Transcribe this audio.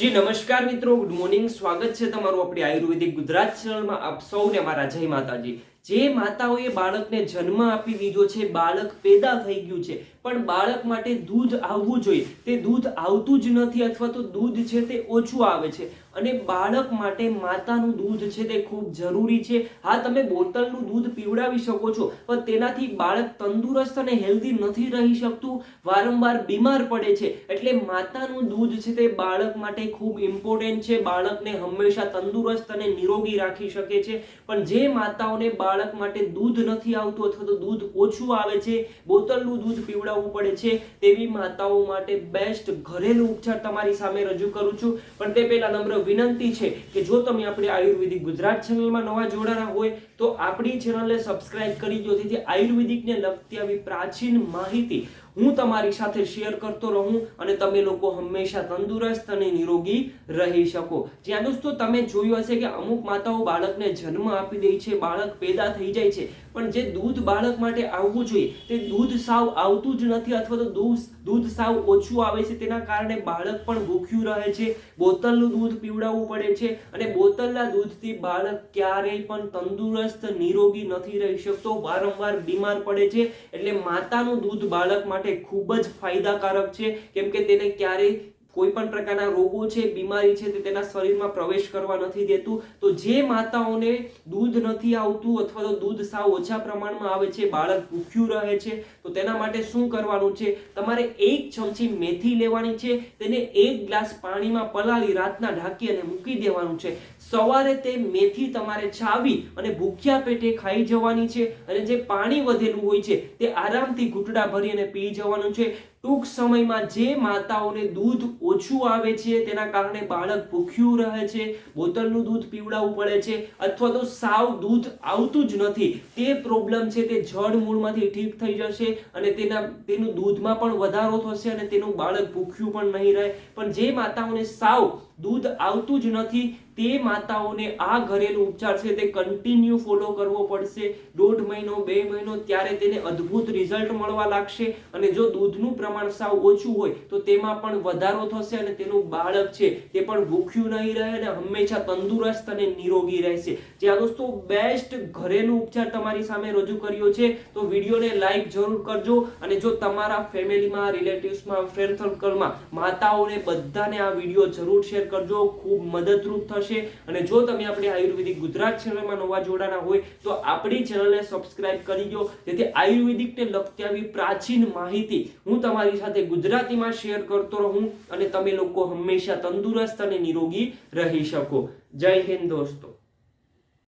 જી, નમસ્કાર મિત્રો. Good morning સ્વાગત છે તમારું આપણી આયુર્વેદિક ગુજરાત ચેનલમાં આપ સૌને મારા જય માતાજી. જે માતાઓએ બાળકને જન્મ આપી દીધો છે, બાળક પેદા થઈ ગયું છે. પણ બાળક માટે દૂધ આવવું જોઈએ. તે દૂધ આવતું જ નથી અથવા તો દૂધ છે તે ઓછું આવે છે. અને બાળક માટે માતાનું દૂધ છે તે ખૂબ જરૂરી છે. હા, તમે બોટલનું દૂધ પીવડાવી શકો છો, પણ તેનાથી બાળક તંદુરસ્ત અને હેલ્ધી નથી રહી શકતું. વારંવાર બીમાર પડે છે. એટલે માતાનું દૂધ છે તે બાળક માટે ખૂબ ઇમ્પોર્ટન્ટ છે. બાળકને હંમેશા તંદુરસ્ત અને નિરોગી રાખી શકે છે. પણ જે માતાઓને બાળક માટે દૂધ નથી આવતું અથવા તો દૂધ ઓછું આવે છે બોટલનું દૂધ પીવડાવવું પડે છે, તેવી માતાઓ માટે બેસ્ટ ઘરેલું ઉપચાર તમારી સામે રજૂ કરું છું. પણ તે પહેલાં નમ્ર વિનંતી છે કે જો તમે આપણી આયુર્વેદિક ગુજરાત ચેનલમાં નવા જોડાણા હોય, તો આપણી ચેનલને સબસ્ક્રાઇબ કરી દો જેથી આયુર્વેદિકને લગતી આવી પ્રાચીન માહિતી હું તમારી સાથે શેર કરતો રહું અને તમે લોકો હંમેશા તંદુરસ્ત અને નિરોગી રહી શકો. જ્યાં દોસ્તો, તમે જોયું હશે કે અમુક માતાઓ બાળકને જન્મ આપી દે છે, બાળક પેદા થઈ જાય છે. પણ જે દૂધ બાળક માટે આવવું જોઈએ, તે દૂધ સાવ આવતું જ નથી અથવા તો દૂધ દૂધ સાવ ઓછું આવે છે, તેના કારણે બાળક પણ ભૂખ્યું રહે છે બોટલનું દૂધ પીવડાવવું પડે છે અને બોટલના દૂધથી બાળક ક્યારેય પણ તંદુરસ્ત, નિરોગી નથી રહી શકતો, વારંવાર બીમાર પડે છે, એટલે માતાનું દૂધ બાળક માટે ખૂબ જ ફાયદાકારક છે, કેમ કે તેને ક્યારેય કોઈ પણ પ્રકારના રોગો છે, બીમારી છે, તે તેના શરીરમાં પ્રવેશ કરવા નથી દેતું. તો જે માતાઓને દૂધ નથી આવતું અથવા તો દૂધ સાવ ઓછા પ્રમાણમાં આવે છે, બાળક ભૂખ્યું રહે છે, તો તેના માટે શું કરવાનું છે? તમારે એક ચમચી મેથી લેવાની છે, તેને એક ગ્લાસ પાણીમાં પલાળી રાતના ઢાંકી અને મૂકી દેવાનું છે. સવારે તે મેથી તમારે છાવી અને ભૂખ્યા પેટે ખાઈ જવાની છે અને જે પાણી વધેલું હોય છે, તે આરામથી ઘૂંટડા ભરી અને પી જવાનું છે. ટૂંક સમયમાં જે માતાઓને દૂધ ઓછું આવે છે, તેના કારણે બાળક ભૂખ્યું રહે છે બોટલનું દૂધ પીવડાવવું પડે છે, અથવા તો સાવ દૂધ આવતું જ નથી. તે પ્રોબ્લેમ છે, તે જડ મૂળમાંથી ઠીક થઈ જશે અને તેના, તેનું દૂધમાં પણ વધારો થશે અને તેનું બાળક ભૂખ્યું પણ નહીં રહે. પણ જે માતાઓને સાવ દૂધ આવતું જ નથી. તે માતાઓને આ ઘરેલું ઉપચાર છે તે કન્ટિન્યુ ફોલો કરવો પડશે. દોઢ મહિનો, બે મહિનો ત્યારે તેને અદ્ભુત રિઝલ્ટ મળવા લાગશે. અને જો દૂધનું પ્રમાણ સાવ ઓછું હોય, તો તેમાં પણ વધારો થશે અને તેનું બાળક છે તે પણ ભૂખ્યું નહીં રહે અને હંમેશા તંદુરસ્ત અને નિરોગી રહેશે. જ્યાં દોસ્તો બેસ્ટ ઘરેલું ઉપચાર તમારી સામે રજૂ કર્યો છે, તો વિડીયોને લાઈક જરૂર કરજો. અને જો તમારા ફેમિલીમાં રિલેટિવ્સમાં ફ્રેન્ડ સર્કલમાં માતાઓને બધાને આ વીડિયો જરૂર શેર કરજો, ખૂબ મદદરૂપ થશે. અને જો તમે આપણી આયુર્વેદિક ગુજરાત ચેનલમાં નવા જોડાના હોય, તો આપણી ચેનલને સબસ્ક્રાઇબ કરી દો. જેથી આયુર્વેદિકને લગતી આવી પ્રાચીન માહિતી હું તમારી સાથે ગુજરાતીમાં શેર કરતો રહું અને તમે લોકો હંમેશા તંદુરસ્ત અને નિરોગી રહી શકો. જય હિન્દ દોસ્તો.